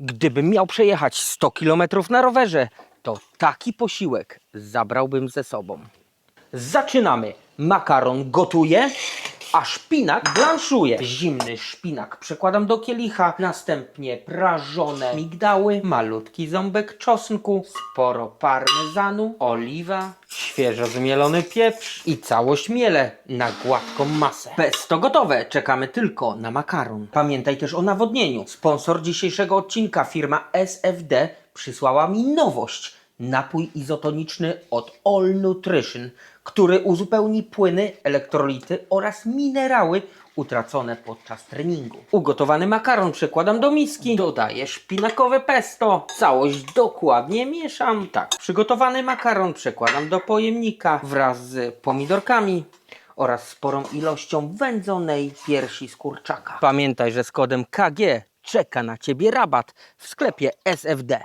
Gdybym miał przejechać 100 km na rowerze, to taki posiłek zabrałbym ze sobą. Zaczynamy. Makaron gotuję, a szpinak blanszuję. Zimny szpinak przekładam do kielicha, następnie prażone migdały, malutki ząbek czosnku, sporo parmezanu, oliwa, świeżo zmielony pieprz i całość mielę na gładką masę. Pesto gotowe, czekamy tylko na makaron. Pamiętaj też o nawodnieniu. Sponsor dzisiejszego odcinka, firma SFD, przysłała mi nowość. Napój izotoniczny od All Nutrition, który uzupełni płyny, elektrolity oraz minerały utracone podczas treningu. Ugotowany makaron przekładam do miski, dodaję szpinakowe pesto, całość dokładnie mieszam. Tak, przygotowany makaron przekładam do pojemnika wraz z pomidorkami oraz sporą ilością wędzonej piersi z kurczaka. Pamiętaj, że z kodem KG czeka na Ciebie rabat w sklepie SFD.